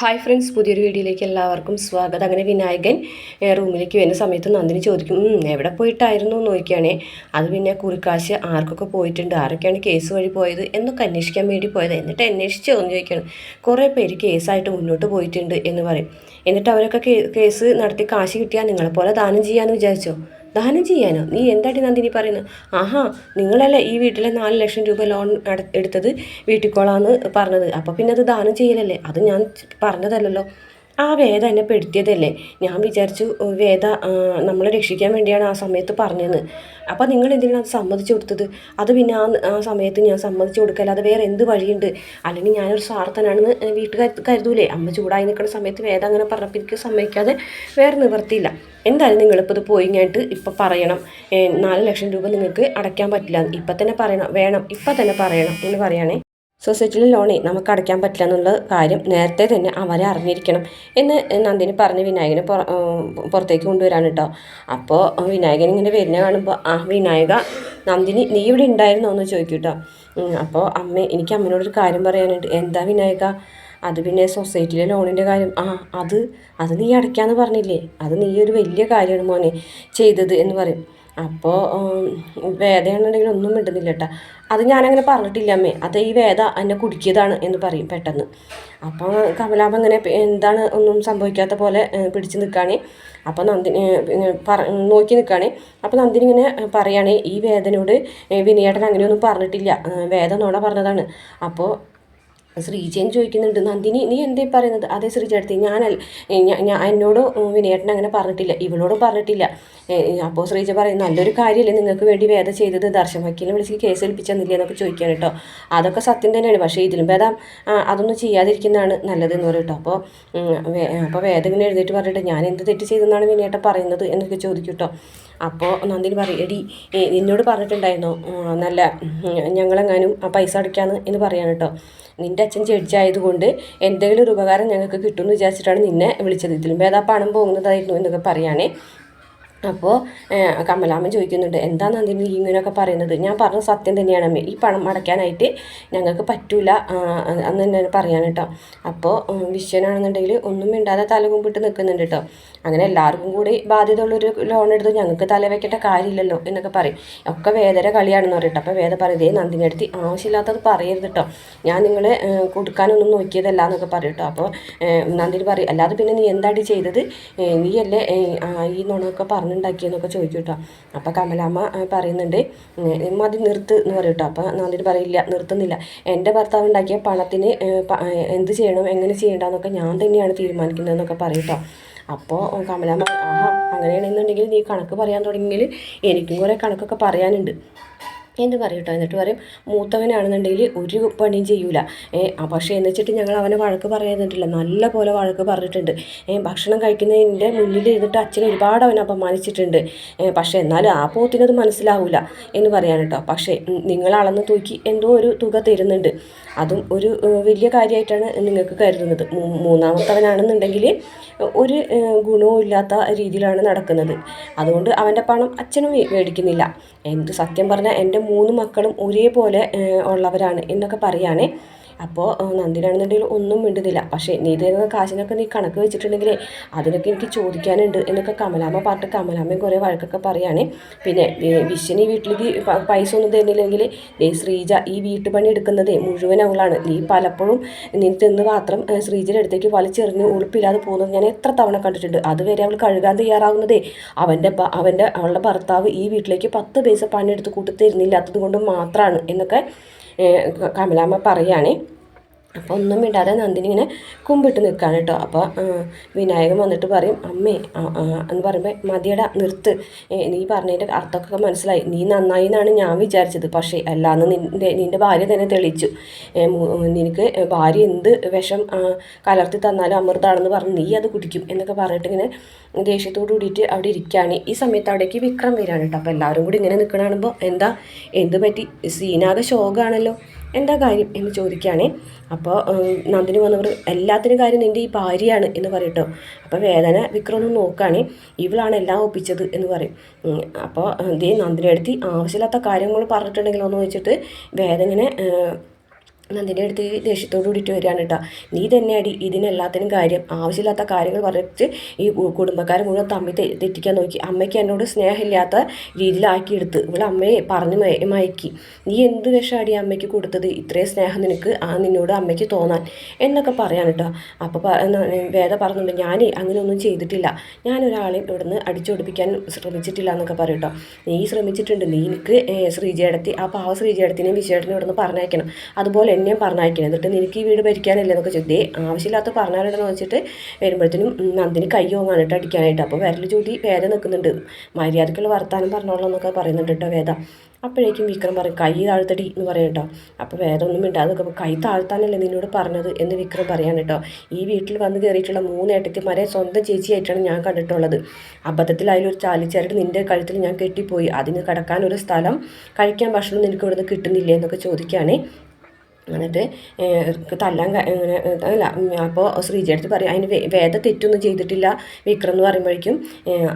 Hi friends പുതിയൊരു വീഡിയോയിലേക്ക് എല്ലാവർക്കും സ്വാഗതം. അങ്ങനെ വിനായകൻ റൂമിലേക്ക് വരുന്ന സമയത്ത് നന്ദിനി ചോദിക്കും "ഉം, എവിടെ പോയിട്ടായിരുന്നു? നോക്കിയാണേ അത് പിന്നെ കുറിക്കാശ് ആർക്കൊക്കെ പോയിട്ടുണ്ട്? ആരൊക്കെയാണ് കേസ് വഴി പോയത്? എന്നൊക്കെ അന്വേഷിക്കാൻ വേണ്ടി പോയത്. എന്നിട്ട് അന്വേഷിച്ചോ? എന്ന് ചോദിക്കണം കുറേ പേര് കേസായിട്ട് മുന്നോട്ട് പോയിട്ടുണ്ട് എന്ന് പറയും. എന്നിട്ട് അവരൊക്കെ കേസ് നടത്തി കാശ് കിട്ടിയാൽ നിങ്ങളെപ്പോലെ ദാനം ചെയ്യാമെന്ന് വിചാരിച്ചോ? ദാനം ചെയ്യാനോ? നീ എന്താടി നന്ദിനി പറയുന്നത് ആഹാ നിങ്ങളല്ലേ ഈ വീട്ടിലെ നാല് ലക്ഷം രൂപ ലോൺ എടുത്തത്? വീട്ടിക്കോളാന്ന് പറഞ്ഞത്. അപ്പോൾ പിന്നെ അത് ദാനം ചെയ്യലല്ലേ? അത് ഞാൻ പറഞ്ഞതല്ലല്ലോ. ആ വേദ എന്നെ പെടുത്തിയതല്ലേ? ഞാൻ വിചാരിച്ചു വേദ നമ്മളെ രക്ഷിക്കാൻ വേണ്ടിയാണ് ആ സമയത്ത് പറഞ്ഞത്. അപ്പോൾ നിങ്ങൾ എന്തിനാണ് അത് സമ്മതിച്ചു കൊടുത്തത്? അത് പിന്നെ ആ ആ സമയത്ത് ഞാൻ സമ്മതിച്ചു കൊടുക്കല്ലാതെ വേറെ എന്ത് വഴിയുണ്ട്? അല്ലെങ്കിൽ ഞാനൊരു സ്വാർത്ഥനാണെന്ന് വീട്ടുകാർ കരുതൂലേ? അമ്മ ചൂടായി നിൽക്കുന്ന സമയത്ത് വേദ അങ്ങനെ പറഞ്ഞപ്പോൾ എനിക്ക് സമ്മതിക്കാതെ വേറെ നിവർത്തിയില്ല എന്തായാലും നിങ്ങളിപ്പോൾ ഇത് പോയി കഴിഞ്ഞിട്ട് ഇപ്പം പറയണം. നാല് ലക്ഷം രൂപ നിങ്ങൾക്ക് അടയ്ക്കാൻ പറ്റില്ല. ഇപ്പം തന്നെ പറയണം. വേണം. ഇപ്പം തന്നെ പറയണം എന്ന് പറയുകയാണേ സൊസൈറ്റിയിലെ ലോണേ നമുക്ക് അടയ്ക്കാൻ പറ്റില്ല എന്നുള്ള കാര്യം നേരത്തെ തന്നെ അവരെ അറിഞ്ഞിരിക്കണം എന്ന് നന്ദിനി പറഞ്ഞ് വിനായകനെ പുറത്തേക്ക് കൊണ്ടുവരാൻ കേട്ടോ. അപ്പോൾ വിനായകൻ ഇങ്ങനെ വരുന്ന കാണുമ്പോൾ ആ വിനായക നന്ദിനി നീ ഇവിടെ ഉണ്ടായിരുന്നോ? എന്ന് ചോദിക്കും കേട്ടോ. അപ്പോൾ അമ്മ എനിക്ക് അമ്മയോടൊരു കാര്യം പറയാനുണ്ട്. എന്താ വിനായക? അത് പിന്നെ സൊസൈറ്റിയിലെ ലോണിന്റെ കാര്യം. ആ അത് അത് നീ അടയ്ക്കാന്ന് പറഞ്ഞില്ലേ? അത് നീ ഒരു വലിയ കാര്യമാണ് മോനെ ചെയ്തത് എന്ന് പറയും. അപ്പോൾ വേദയാണെന്നുണ്ടെങ്കിൽ ഒന്നും മിണ്ടുന്നില്ല കേട്ടോ അത് ഞാനങ്ങനെ പറഞ്ഞിട്ടില്ല അമ്മേ. അത് ഈ വേദ എന്നെ കുടുക്കിയതാണ് എന്ന് പറയും പെട്ടെന്ന്. അപ്പോൾ കമലാമ്മ ഇങ്ങനെ എന്താണ് ഒന്നും സംഭവിക്കാത്ത പോലെ പിടിച്ച് നിൽക്കുകയാണ് അപ്പോൾ നന്ദിനി പറ നോക്കി നിൽക്കുകയാണ് അപ്പോൾ നന്ദിനി ഇങ്ങനെ പറയുകയാണ് ഈ വേദനയോട് വിനയേട്ടൻ അങ്ങനെയൊന്നും പറഞ്ഞിട്ടില്ല. വേദ നോട പറഞ്ഞതാണ്. അപ്പോൾ ശ്രീജയൻ ചോദിക്കുന്നുണ്ട് നന്ദിനി നീ എന്തേ പറയുന്നത്? അതെ ശ്രീചേട്ടത്തി ഞാനല്ല ഞാൻ എന്നോട് വിനയേട്ടൻ അങ്ങനെ പറഞ്ഞിട്ടില്ല. ഇവളോടും പറഞ്ഞിട്ടില്ല. അപ്പോൾ ശ്രീജ പറയും നല്ലൊരു കാര്യമല്ലേ നിങ്ങൾക്ക് വേണ്ടി വേദ ചെയ്തത്? ദർശൻ വക്കീലിനെ വിളിച്ച് കേസ് ഏൽപ്പിച്ചെന്നില്ലേ എന്നൊക്കെ ചോദിക്കാൻ കേട്ടോ. അതൊക്കെ സത്യം തന്നെയാണ്. പക്ഷേ ഇതിലും ആ, അതൊന്നും ചെയ്യാതിരിക്കുന്നതാണ് നല്ലതെന്ന് പറയും കേട്ടോ. അപ്പോൾ അപ്പോൾ വേദ ഇങ്ങനെ എഴുതിയിട്ട് പറഞ്ഞിട്ട് ഞാൻ എന്ത് തെറ്റ് ചെയ്തെന്നാണ് വിനയേട്ടൻ പറയുന്നത്? എന്നൊക്കെ ചോദിക്കും കേട്ടോ. അപ്പോൾ നന്ദിനി പറയും എടി എന്നോട് പറഞ്ഞിട്ടുണ്ടായിരുന്നു നല്ല ഞങ്ങളെങ്ങാനും ആ പൈസ അടയ്ക്കാന്ന് എന്ന് പറയാൻ കേട്ടോ നിന്റെ അച്ഛൻ ചേടിച്ചായതുകൊണ്ട് എന്തെങ്കിലും ഒരു ഉപകാരം ഞങ്ങൾക്ക് കിട്ടുമെന്ന് വിചാരിച്ചിട്ടാണ് നിന്നെ വിളിച്ചത്. ഇതിലും ഭേദം പണം പോകുന്നതായിരുന്നു എന്നൊക്കെ പറയുകയാണേ അപ്പോൾ കമലാമ്മ ചോദിക്കുന്നുണ്ട് എന്താ നന്ദിനി ഈ ഇങ്ങനെയൊക്കെ പറയുന്നത്? ഞാൻ പറഞ്ഞ സത്യം തന്നെയാണ്. അമ്മ ഈ പണം അടയ്ക്കാനായിട്ട് ഞങ്ങൾക്ക് പറ്റൂല അന്ന് തന്നെ പറയാൻ കേട്ടോ. അപ്പോൾ വിശ്വനാണെന്നുണ്ടെങ്കിൽ ഒന്നും മിണ്ടാതെ തല കുമ്പിട്ട് നിൽക്കുന്നുണ്ട് കേട്ടോ. അങ്ങനെ എല്ലാവർക്കും കൂടി ബാധ്യത ഉള്ളൊരു ലോൺ എടുത്ത് ഞങ്ങൾക്ക് തല വയ്ക്കേണ്ട കാര്യമില്ലല്ലോ എന്നൊക്കെ പറയും. ഒക്കെ വേദന കളിയാണെന്ന് പറയട്ടെ അപ്പോൾ വേദ പറയും "ദേ നന്ദിനി അടുത്ത് ആവശ്യമില്ലാത്തത് പറയരുത് കേട്ടോ. ഞാൻ നിങ്ങളെ കൊടുക്കാനൊന്നും നോക്കിയതല്ല എന്നൊക്കെ പറയും കേട്ടോ. അപ്പോൾ നന്ദിന് പറയും അല്ലാതെ പിന്നെ നീ എന്താടി ചെയ്തത്? നീയല്ലേ ഈ നുണമൊക്കെ ഈ നുണയൊക്കെ പറഞ്ഞുണ്ടാക്കിയെന്നൊക്കെ ചോദിക്കും കേട്ടോ. അപ്പോൾ കമലാമ്മ പറയുന്നുണ്ട് മതി നിർത്ത് എന്ന് പറയും കേട്ടോ. അപ്പോൾ നന്ദിനി പറയില്ല നിർത്തുന്നില്ല. എന്റെ ഭർത്താവ് ഉണ്ടാക്കിയ പണത്തിന് എന്ത് ചെയ്യണം എങ്ങനെ ചെയ്യേണ്ടതെന്നൊക്കെ ഞാൻ തന്നെയാണ് തീരുമാനിക്കുന്നതെന്നൊക്കെ പറയും കേട്ടോ. അപ്പോൾ കമലാമ്മ അങ്ങനെയാണെന്നുണ്ടെങ്കിൽ നീ കണക്ക് പറയാൻ തുടങ്ങിയെങ്കിൽ എനിക്കും കുറേ കണക്കൊക്കെ പറയാനുണ്ട്. എന്ന് പറയും കേട്ടോ. എന്നിട്ട് പറയും മൂത്തവനാണെന്നുണ്ടെങ്കിൽ ഒരു പണിയും ചെയ്യൂല. പക്ഷേ എന്ന് വെച്ചിട്ട് ഞങ്ങൾ അവനെ വഴക്ക് പറയുന്നിട്ടില്ല നല്ല പോലെ വഴക്ക് പറഞ്ഞിട്ടുണ്ട്. ഭക്ഷണം കഴിക്കുന്നതിന്റെ മുന്നിൽ ഇരുന്നിട്ട് അച്ഛൻ ഒരുപാട് അവനെ അപമാനിച്ചിട്ടുണ്ട്. പക്ഷേ എന്നാലും ആ പോത്തിനത് മനസ്സിലാവില്ല എന്ന് പറയാൻ കേട്ടോ. പക്ഷേ നിങ്ങളളന്ന് തൂക്കി എന്തോ ഒരു തുക തരുന്നുണ്ട്. അതും ഒരു വലിയ കാര്യമായിട്ടാണ് നിങ്ങൾക്ക് കരുതുന്നത്. മൂന്നാമത്തവനാണെന്നുണ്ടെങ്കിൽ ഒരു ഗുണവും ഇല്ലാത്ത രീതിയിലാണ് നടക്കുന്നത്. അതുകൊണ്ട് അവന്റെ പണം അച്ഛനും മേടിക്കുന്നില്ല. എന്ത് സത്യം പറഞ്ഞാൽ എന്റെ മൂന്ന് മക്കളും ഒരേപോലെ ഉള്ളവരാണ് എന്നൊക്കെ പറയുകയാണേ അപ്പോൾ നന്ദിനാണെന്നുണ്ടെങ്കിൽ ഒന്നും മിണ്ടുന്നില്ല. പക്ഷേ നീ തരുന്ന കാശിനൊക്കെ നീ കണക്ക് വെച്ചിട്ടുണ്ടെങ്കിലേ അതിനൊക്കെ എനിക്ക് ചോദിക്കാനുണ്ട് എന്നൊക്കെ കമലാമ്മ പറഞ്ഞിട്ട് കമലാമ്മയും കുറേ വഴക്കൊക്കെ പറയുകയാണേ പിന്നെ വിശ്വന് ഈ വീട്ടിലേക്ക് പൈസ ഒന്നും തരുന്നില്ലെങ്കിൽ ദേ ശ്രീജ ഈ വീട്ടുപണി എടുക്കുന്നതേ മുഴുവൻ അവളാണ്. നീ പലപ്പോഴും നീ തിന്ന് മാത്രം ശ്രീജയുടെ അടുത്തേക്ക് വലിച്ചെറിഞ്ഞ് ഉളുപ്പില്ലാതെ പോകുന്നത് ഞാൻ എത്ര തവണ കണ്ടിട്ടുണ്ട്. അതുവരെ അവൾ കഴുകാൻ തയ്യാറാവുന്നതേ അവന്റെ അവന്റെ അവളുടെ ഭർത്താവ് ഈ വീട്ടിലേക്ക് പത്ത് പൈസ പണിയെടുത്ത് കൂട്ടി തരുന്നില്ലാത്തത് കൊണ്ട് മാത്രമാണ് എന്നൊക്കെ കമലാമ്മ പറയുകയാണേ. അപ്പോൾ ഒന്നും മിണ്ടാതെ നന്ദിനി ഇങ്ങനെ കുമ്പിട്ട് നിൽക്കുകയാണ് കേട്ടോ. അപ്പോൾ വിനായകൻ വന്നിട്ട് പറയും അമ്മേ എന്ന് പറയുമ്പോൾ മതിയട നിർത്ത്. നീ പറഞ്ഞതിന്റെ അർത്ഥമൊക്കെ മനസ്സിലായി. നീ നന്നായി എന്നാണ് ഞാൻ വിചാരിച്ചത്. പക്ഷേ അല്ലാന്ന് നിന്റെ നിന്റെ ഭാര്യ തന്നെ തെളിയിച്ചു. നിനക്ക് ഭാര്യ എന്ത് വിഷം കലർത്തി തന്നാലും അമൃതാണെന്ന് പറഞ്ഞ് നീ അത് കുടിക്കും എന്നൊക്കെ പറഞ്ഞിട്ട് ഇങ്ങനെ ദേഷ്യത്തോട് കൂടിയിട്ട് അവിടെ ഇരിക്കുകയാണ് ഈ സമയത്ത് അവിടേക്ക് വിക്രം വരികയാണ് കേട്ടോ. അപ്പോൾ എല്ലാവരും കൂടി ഇങ്ങനെ നിൽക്കണ എന്താ എന്ത് പറ്റി? സീനാകെ ശോകമാണല്ലോ എന്താ കാര്യം എന്ന് ചോദിക്കുകയാണേ. അപ്പോൾ നന്ദിനി വന്നവർ എല്ലാത്തിനും കാര്യം നിന്റെ ഈ ഭാര്യയാണ് എന്ന് പറയട്ടോ. അപ്പോൾ വേദന വിക്രം ഒന്ന് നോക്കുകയാണേ. ഇവളാണ് എല്ലാം ഒപ്പിച്ചത് എന്ന് പറയും. അപ്പോൾ ദേ നന്ദിനി അടുത്ത് ആവശ്യമില്ലാത്ത കാര്യങ്ങൾ പറഞ്ഞിട്ടുണ്ടെങ്കിലോ എന്ന് വെച്ചിട്ട് വേദന നന്ദിന്റെ അടുത്ത് ദേഷ്യത്തോട് കൂടിയിട്ട് വരികയാണ് കേട്ടോ. നീ തന്നെയാടി ഇതിനെല്ലാത്തിനും കാര്യം ആവശ്യമില്ലാത്ത കാര്യങ്ങൾ പറഞ്ഞിട്ട് ഈ കുടുംബക്കാരെ മുഴുവൻ തമ്മിൽ തെറ്റിക്കാൻ നോക്കി. അമ്മയ്ക്ക് എന്നോട് സ്നേഹമില്ലാത്ത രീതിയിലാക്കിയെടുത്ത് ഇവിടെ അമ്മയെ പറഞ്ഞ് മയക്കി. നീ എന്ത് വിഷമാടി അമ്മയ്ക്ക് കൊടുത്തത്? ഇത്രയും സ്നേഹം നിനക്ക് ആ നിന്നോട് അമ്മയ്ക്ക് തോന്നാൻ എന്നൊക്കെ പറയാൻ കേട്ടോ. അപ്പോൾ വേദ പറഞ്ഞുണ്ട് ഞാൻ അങ്ങനെയൊന്നും ചെയ്തിട്ടില്ല. ഞാൻ ഒരാളെയും ഇവിടുന്ന് അടിച്ചൊടിപ്പിക്കാൻ ശ്രമിച്ചിട്ടില്ല എന്നൊക്കെ പറയും കേട്ടോ. നീ ശ്രമിച്ചിട്ടുണ്ട്. നീ എനിക്ക് ശ്രീജയടത്തി ആ പാവ ശ്രീജയടത്തിനെയും വിജയേട്ടനെയും ഇവിടുന്ന് പറഞ്ഞയക്കണം. അതുപോലെ എന്നെയും പറഞ്ഞയക്കണം. എന്നിട്ട് നിനക്ക് ഈ വീട് ഭരിക്കാനല്ലേ എന്നൊക്കെ ചോദിച്ചു. ദേ ആവശ്യമില്ലാത്ത പറഞ്ഞാലെന്ന് വെച്ചിട്ട് വരുമ്പോഴത്തേനും നന്ദിന് കൈ ഓങ്ങാനിട്ട് അടിക്കാനായിട്ട്. അപ്പോൾ വിരൽ ചൂടി വേദ നിൽക്കുന്നുണ്ട്. മര്യാദക്കുള്ള വർത്താനം പറഞ്ഞോളാം എന്നൊക്കെ പറയുന്നുണ്ട് കേട്ടോ വേദ. അപ്പോഴേക്കും വിക്രം പറയും കൈ താഴ്ത്തടി എന്ന് പറയും കേട്ടോ. അപ്പോൾ വേറെ ഒന്നും മിണ്ടാതെ നിൽക്കുമ്പോൾ കൈ താഴ്ത്താനല്ലേ നിന്നോട് പറഞ്ഞത് എന്ന് വിക്രം പറയാൻ കേട്ടോ. ഈ വീട്ടിൽ വന്ന് കയറിയിട്ടുള്ള മൂന്ന് ഏട്ടത്തിമാരെ സ്വന്തം ചേച്ചിയായിട്ടാണ് ഞാൻ കണ്ടിട്ടുള്ളത്. അബദ്ധത്തിൽ അതിലൊരു ചാലിച്ചേരട്ട് നിന്റെ കഴുത്തിൽ ഞാൻ കെട്ടിപ്പോയി. അതിന് കിടക്കാൻ ഒരു സ്ഥലം കഴിക്കാൻ ഭക്ഷണം നിനക്ക് ഇവിടുന്ന് കിട്ടുന്നില്ലേ എന്നൊക്കെ ചോദിക്കുകയാണേ എന്നിട്ട് തല്ലാൻ ഇങ്ങനെ അല്ല അപ്പോൾ ശ്രീജയടുത്ത് പറയും അതിന് വേദ തെറ്റൊന്നും ചെയ്തിട്ടില്ല വിക്രം എന്ന് പറയുമ്പോഴേക്കും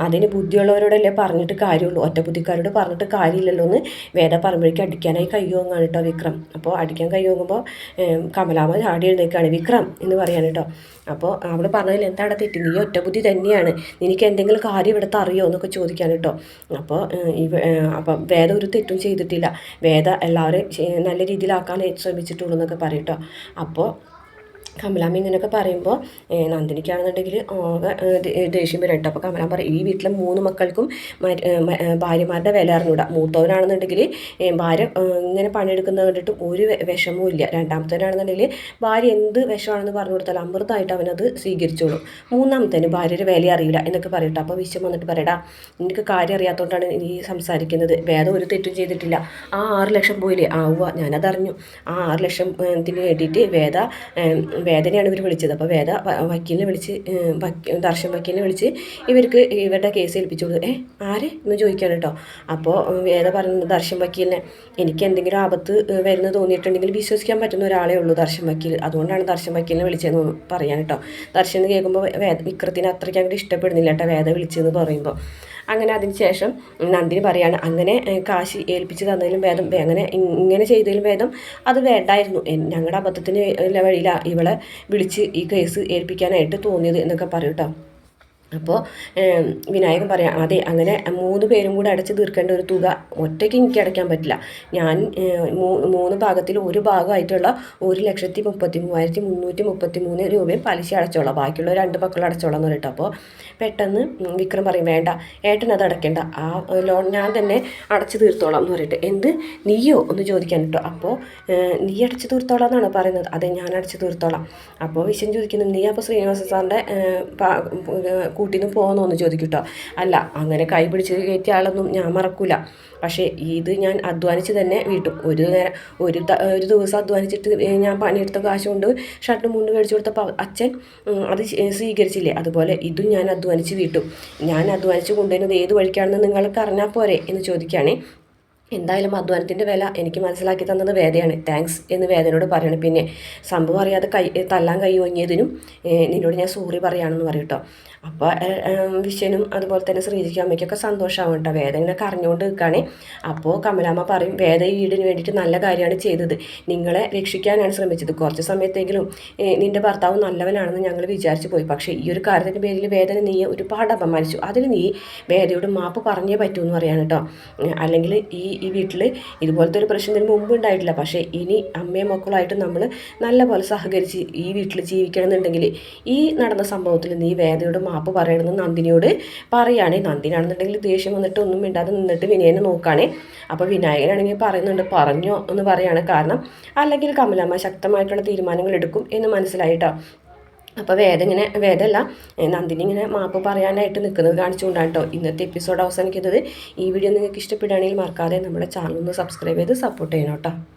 അതിന് ബുദ്ധിയുള്ളവരോടല്ലേ പറഞ്ഞിട്ട് കാര്യമുള്ളൂ ഒറ്റ ബുദ്ധിക്കാരോട് പറഞ്ഞിട്ട് കാര്യമില്ലല്ലോ എന്ന് വേദ പറയുമ്പോഴേക്കും അടിക്കാനായി കയ്യോങ്ങാണ് കേട്ടോ വിക്രം. അപ്പോൾ അടിക്കാൻ കയ്യോങ്ങുമ്പോൾ കമലാമ ചാടി എഴുന്നേക്കാണ് വിക്രം എന്ന് പറയാൻ കേട്ടോ അപ്പോൾ അവൾ പറഞ്ഞതിൽ എന്താണ് തെറ്റ്? നീ ഒറ്റ ബുദ്ധി തന്നെയാണ്. നിനക്ക് എന്തെങ്കിലും കാര്യം ഇവിടുത്തെ അറിയോ എന്നൊക്കെ ചോദിക്കാൻ കേട്ടോ അപ്പോൾ ഇവ അപ്പം വേദ ഒരു തെറ്റും ചെയ്തിട്ടില്ല. വേദ എല്ലാവരും നല്ല രീതിയിലാക്കാൻ ശ്രമിച്ചിട്ടുള്ളൂ എന്നൊക്കെ പറയട്ടോ അപ്പോൾ കമലാമ്മ പറയുമ്പോൾ നന്ദിനിക്കാണെന്നുണ്ടെങ്കിൽ ദേഷ്യം വരും കേട്ടോ അപ്പോൾ കമലാമ്മ പറയും ഈ വീട്ടിലെ മൂന്ന് മക്കൾക്കും ഭാര്യമാരുടെ വില അറിഞ്ഞൂടാ. മൂത്തവനാണെന്നുണ്ടെങ്കിൽ ഭാര്യ ഇങ്ങനെ പണിയെടുക്കുന്നത് കണ്ടിട്ട് ഒരു വിഷമവും ഇല്ല. രണ്ടാമത്തവനാണെന്നുണ്ടെങ്കിൽ ഭാര്യ എന്ത് വിഷമാണെന്ന് പറഞ്ഞു കൊടുത്താൽ അമൃതമായിട്ട് അവനത് സ്വീകരിച്ചോളും. മൂന്നാമത്തേന് ഭാര്യയുടെ വില അറിയില്ല എന്നൊക്കെ പറയട്ടോ. അപ്പോൾ വിശ്വം വന്നിട്ട് പറയടാ എനിക്ക് കാര്യം അറിയാത്തതുകൊണ്ടാണ് നീ സംസാരിക്കുന്നത്. വേദം ഒരു തെറ്റും ചെയ്തിട്ടില്ല. ആ ആറ് ലക്ഷം പോയില്ലേ? ആ ഉവ്വ ഞാനതറിഞ്ഞു. ആ ആറ് ലക്ഷത്തിന് വേണ്ടിയിട്ട് വേദ വേദനയാണ് ഇവർ വിളിച്ചത്. അപ്പോൾ വേദ വക്കീലിനെ വിളിച്ച് ദർശൻ വക്കീലിനെ വിളിച്ച് ഇവർക്ക് ഇവരുടെ കേസ് ഏൽപ്പിച്ചു കൊടുത്തു ഏ ആരെ? എന്ന് ചോദിക്കാൻ കേട്ടോ അപ്പോൾ വേദ പറയുന്നത് ദർശൻ വക്കീലിനെ എനിക്ക് എന്തെങ്കിലും ആപത്ത് വരുന്ന തോന്നിയിട്ടുണ്ടെങ്കിൽ വിശ്വസിക്കാൻ പറ്റുന്ന ഒരാളേ ഉള്ളൂ ദർശൻ വക്കീൽ. അതുകൊണ്ടാണ് ദർശൻ വക്കീലിനെ വിളിച്ചതെന്ന് പറയാൻ കേട്ടോ ദർശൻ എന്ന് കേൾക്കുമ്പോൾ വേദ വിക്രത്തിന് അത്രയ്ക്ക് അങ്ങോട്ട് ഇഷ്ടപ്പെടുന്നില്ല കേട്ടോ വേദ വിളിച്ചതെന്ന് പറയുമ്പോൾ അങ്ങനെ അതിന് ശേഷം നന്ദിനി പറയാണ് അങ്ങനെ കാശി ഏൽപ്പിച്ച് തന്നതിലും ഭേദം അങ്ങനെ ഇങ്ങനെ ചെയ്തതിലും ഭേദം അത് വേണ്ടായിരുന്നു. ഞങ്ങളുടെ അബദ്ധത്തിന് വഴിയിലാണ് ഇവളെ വിളിച്ച് ഈ കേസ് ഏൽപ്പിക്കാനായിട്ട് തോന്നിയത് എന്നൊക്കെ പറയൂട്ടോ അപ്പോൾ വിനായകൻ പറയാം അതെ അങ്ങനെ മൂന്ന് പേരും കൂടെ അടച്ച് തീർക്കേണ്ട ഒരു തുക ഒറ്റയ്ക്ക് എനിക്ക് അടയ്ക്കാൻ പറ്റില്ല. ഞാൻ മൂന്ന് ഭാഗത്തിൽ ഒരു ഭാഗമായിട്ടുള്ള ഒരു ലക്ഷത്തി മുപ്പത്തി മൂവായിരത്തി മുന്നൂറ്റി മുപ്പത്തി മൂന്ന് രൂപയും പലിശ അടച്ചോളാം. ബാക്കിയുള്ള രണ്ട് മക്കൾ അടച്ചോളാം എന്ന് പറഞ്ഞിട്ട് അപ്പോൾ പെട്ടെന്ന് വിക്രം പറയും വേണ്ട ഏട്ടൻ അത് അടയ്ക്കേണ്ട. ആ ലോൺ ഞാൻ തന്നെ അടച്ചു തീർത്തോളാം എന്ന് പറഞ്ഞിട്ട്. എന്ത്? നീയോ? ഒന്ന് ചോദിക്കാൻ കേട്ടോ അപ്പോൾ നീ അടച്ചു തീർത്തോളാം എന്നാണ് പറയുന്നത്? അതെ ഞാൻ അടച്ചു തീർത്തോളാം. അപ്പോൾ വിശ്വം ചോദിക്കുന്നു നീ അപ്പോൾ ശ്രീനിവാസ സാറിന്റെ കൂട്ടിന്ന് പോകുന്നോന്ന് ചോദിക്കും കേട്ടോ അല്ല അങ്ങനെ കൈ പിടിച്ച് കയറ്റിയ ആളൊന്നും ഞാൻ മറക്കൂല. പക്ഷേ ഇത് ഞാൻ അധ്വാനിച്ച് തന്നെ വീട്ടും. ഒരു നേരം ഒരു ഒരു ദിവസം അധ്വാനിച്ചിട്ട് ഞാൻ പണിയെടുത്ത കാശ് കൊണ്ട് ഷർട്ട് മുണ്ട് മേടിച്ചു കൊടുത്തപ്പോൾ അച്ഛൻ അത് സ്വീകരിച്ചില്ലേ? അതുപോലെ ഇതും ഞാൻ അധ്വാനിച്ച് വീട്ടും. ഞാൻ അധ്വാനിച്ച് കൊണ്ടുവരുന്നത് ഏത് വഴിക്കാണെന്ന് നിങ്ങൾക്ക് അറിഞ്ഞാൽ പോരെ എന്ന് ചോദിക്കുകയാണേ എന്തായാലും അധ്വാനത്തിന്റെ വില എനിക്ക് മനസ്സിലാക്കി തന്നത് വേദയാണ്. താങ്ക്സ് എന്ന് വേദനോട് പറയണം. പിന്നെ സംഭവം അറിയാതെ കൈ തല്ലാൻ കൈ ഒങ്ങിയതിനും നിന്നോട് ഞാൻ സോറി പറയുകയാണെന്ന് പറയും കേട്ടോ. അപ്പോൾ വിശ്വനും അതുപോലെ തന്നെ ശ്രീജിക്കും അമ്മയ്ക്കൊക്കെ സന്തോഷമാവും കേട്ടോ വേദ ഇങ്ങനെ കരഞ്ഞുകൊണ്ട് നിൽക്കുകയാണേ അപ്പോൾ കമലാമ്മ പറയും വേദ ഈ വീടിന് വേണ്ടിയിട്ട് നല്ല കാര്യമാണ് ചെയ്തത്. നിങ്ങളെ രക്ഷിക്കാനാണ് ശ്രമിച്ചത്. കുറച്ച് സമയത്തെങ്കിലും നിന്റെ ഭർത്താവ് നല്ലവനാണെന്ന് ഞങ്ങൾ വിചാരിച്ചു പോയി. പക്ഷേ ഈ ഒരു കാര്യത്തിന്റെ പേരിൽ വേദന നീ ഒരുപാട് അപമാനിച്ചു. അതിൽ നീ വേദയോട് മാപ്പ് പറഞ്ഞേ പറ്റൂ എന്ന് പറയാൻ കേട്ടോ അല്ലെങ്കിൽ ഈ ഈ വീട്ടിൽ ഇതുപോലത്തെ ഒരു പ്രശ്നം ഇതിന് മുമ്പ് ഉണ്ടായിട്ടില്ല. പക്ഷേ ഇനി അമ്മയും മക്കളുമായിട്ട് നമ്മൾ നല്ലപോലെ സഹകരിച്ച് ഈ വീട്ടിൽ ജീവിക്കണം എന്നുണ്ടെങ്കിൽ ഈ നടന്ന സംഭവത്തിൽ നീ വേദയോട് മാപ്പ് പറയണമെന്ന് നന്ദിനിയോട് പറയുകയാണ് നന്ദിനാണെന്നുണ്ടെങ്കിൽ ദേഷ്യം വന്നിട്ട് ഒന്നും മിണ്ടാതെ നിന്നിട്ട് വിനയനെ നോക്കുകയാണ് അപ്പോൾ വിനായകനാണെങ്കിൽ പറയുന്നുണ്ട് പറഞ്ഞോ എന്ന് പറയാണ്. കാരണം അല്ലെങ്കിൽ കമലമ്മ ശക്തമായിട്ടുള്ള തീരുമാനങ്ങൾ എടുക്കും എന്ന് മനസ്സിലായിട്ടോ? അപ്പോൾ വേദ ഇങ്ങനെ വേദമല്ല നന്ദിനി ഇങ്ങനെ മാപ്പ് പറയാനായിട്ട് നിൽക്കുന്നത് കാണിച്ചുകൊണ്ടാണ് കേട്ടോ ഇന്നത്തെ എപ്പിസോഡ് അവസാനിക്കുന്നത്. ഈ വീഡിയോ നിങ്ങൾക്ക് ഇഷ്ടപ്പെടുകയാണെങ്കിൽ മറക്കാതെ നമ്മുടെ ചാനൽ ഒന്ന് സബ്സ്ക്രൈബ് ചെയ്ത് സപ്പോർട്ട് ചെയ്യണം കേട്ടോ